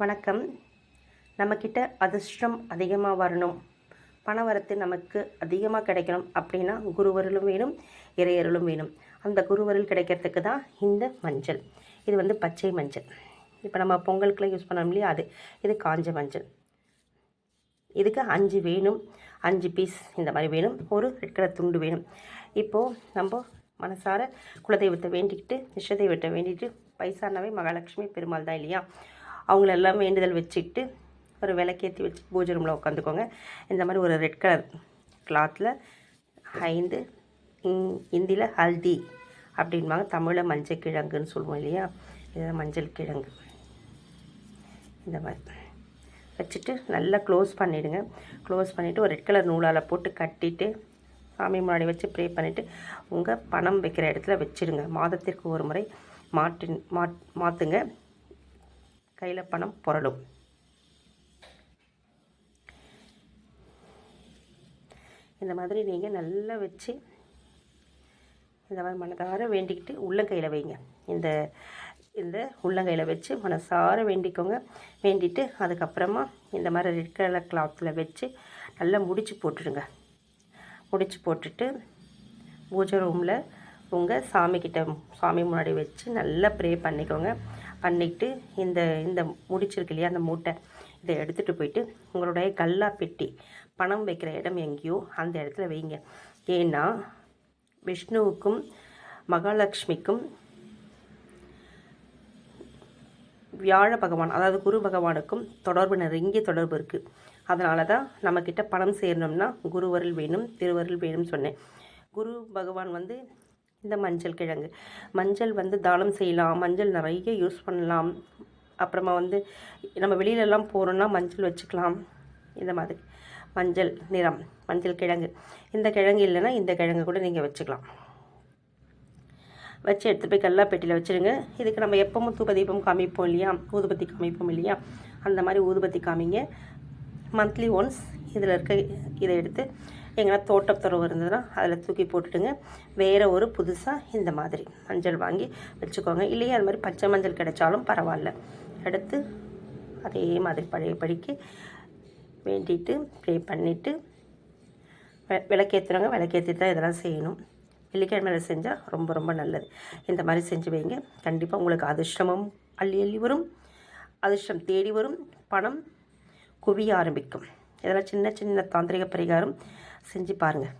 வணக்கம். நம்மக்கிட்ட அதிர்ஷ்டம் அதிகமாக வரணும். பண வரத்து நமக்கு அதிகமாக கிடைக்கணும் அப்படின்னா குருவருளும் வேணும் இறையருளும் வேணும். அந்த குருவருள் கிடைக்கிறதுக்கு தான் இந்த மஞ்சள். இது வந்து பச்சை மஞ்சள். இப்போ நம்ம பொங்கலுக்குலாம் யூஸ் பண்ணோம் இல்லையா அது? இது காஞ்ச மஞ்சள். இதுக்கு அஞ்சு வேணும். அஞ்சு பீஸ் இந்த மாதிரி வேணும். ஒரு ரெட் கலர் துண்டு வேணும். இப்போது நம்ம மனசார குலதெய்வத்தை வேண்டிக்கிட்டு இஷ்டதெய்வத்தை வேண்டிட்டு வயசானவே மகாலட்சுமி பெருமாள் தான் இல்லையா? அவங்களெல்லாம் வேண்டுதல் வச்சுக்கிட்டு ஒரு விளக்கேற்றி வச்சு பூஜை ரூமில் உட்காந்துக்கோங்க. இந்த மாதிரி ஒரு ரெட் கலர் கிளாத்தில் ஐந்து ஹிந்தியில் ஹல்தி அப்படின்வாங்க தமிழில் மஞ்சள் கிழங்குன்னு சொல்லுவோம் இல்லையா? இதுதான் மஞ்சள் கிழங்கு. இந்த மாதிரி வச்சுட்டு நல்லா க்ளோஸ் பண்ணிவிடுங்க க்ளோஸ் பண்ணிவிட்டு ஒரு ரெட் கலர் நூலால் போட்டு கட்டிட்டு சாமி முன்னாடி வச்சு ப்ரே பண்ணிவிட்டு உங்கள் பணம் வைக்கிற இடத்துல வச்சுடுங்க மாதத்திற்கு ஒரு முறை மாட்டு மாட் மாற்றுங்க கையில் பணம் புரளும். இந்த மாதிரி நீங்கள் நல்லா வச்சு இந்த மாதிரி மனதார வேண்டிக்கிட்டு உள்ளங்கையில் வைங்க. இந்த இந்த உள்ளங்கையில் வச்சு மனசார வேண்டிக்கோங்க. வேண்டிட்டு அதுக்கப்புறமா இந்த மாதிரி ரெட் கலர் கிளாத்தில் வச்சு நல்லா முடிச்சு போட்டுடுங்க. முடிச்சு போட்டுட்டு பூஜை ரூமில் உங்கள் சாமிக்கிட்ட சாமி முன்னாடி வச்சு நல்லா ப்ரே பண்ணிக்கோங்க. பண்ணிட்டு இந்த இந்த முடிச்சிருக்கு இல்லையா அந்த மூட்டை இதை எடுத்துகிட்டு போயிட்டு உங்களுடைய கல்லா பெட்டி பணம் வைக்கிற இடம் எங்கேயோ அந்த இடத்துல வைங்க. ஏன்னா விஷ்ணுவுக்கும் மகாலட்சுமிக்கும் வியாழ பகவான் அதாவது குரு பகவானுக்கும் தொடர்பு நெருங்கிய தொடர்பு இருக்குது அதனால தான் நம்மக்கிட்ட பணம் சேரணும்னா குருவருள் வேணும் திருவருள் வேணும்னு சொன்னேன். குரு பகவான் வந்து இந்த மஞ்சள் கிழங்கு. மஞ்சள் வந்து தானம் செய்யலாம். மஞ்சள் நிறைய யூஸ் பண்ணலாம். அப்புறமா வந்து நம்ம வெளியிலலாம் போகிறோன்னா மஞ்சள் வச்சுக்கலாம். இந்த மாதிரி. மஞ்சள் நிறம். மஞ்சள் கிழங்கு. இந்த கிழங்கு இல்லைன்னா இந்த கிழங்கு கூட நீங்கள் வச்சுக்கலாம். வச்சு எடுத்து போய் கல்லா பெட்டியில் வச்சுருங்க. இதுக்கு நம்ம எப்பவும் தூபதீபம் காமிப்போம் இல்லையா? ஊதுபத்தி காமிப்போம் இல்லையா? அந்த மாதிரி ஊதுபத்தி காமிங்க. மந்த்லி ஒன்ஸ் இதில் இருக்க இதை எடுத்து எங்கன்னா தோட்டத்துறவு இருந்ததுன்னா அதில் தூக்கி போட்டுட்டுங்க வேறு ஒரு புதுசாக இந்த மாதிரி மஞ்சள் வாங்கி வச்சுக்கோங்க. இல்லையே அது மாதிரி பச்சை மஞ்சள் கிடைச்சாலும் பரவாயில்ல. எடுத்து அதே மாதிரி பழைய படிக்கு வேண்டிட்டு ப்ரே பண்ணிவிட்டு விளக்கேற்றுறவங்க விளக்கேற்றி தான் இதெல்லாம் செய்யணும். வெள்ளிக்கிழமையில் செஞ்சால் ரொம்ப ரொம்ப நல்லது. இந்த மாதிரி செஞ்சு வைங்க. கண்டிப்பாக உங்களுக்கு அதிர்ஷ்டமும் அள்ளி அள்ளி வரும். அதிர்ஷ்டம் தேடி வரும். பணம் குவிய ஆரம்பிக்கும். இதெல்லாம் சின்ன சின்ன தாந்திரிக பரிகாரம் செஞ்சு பாருங்கள்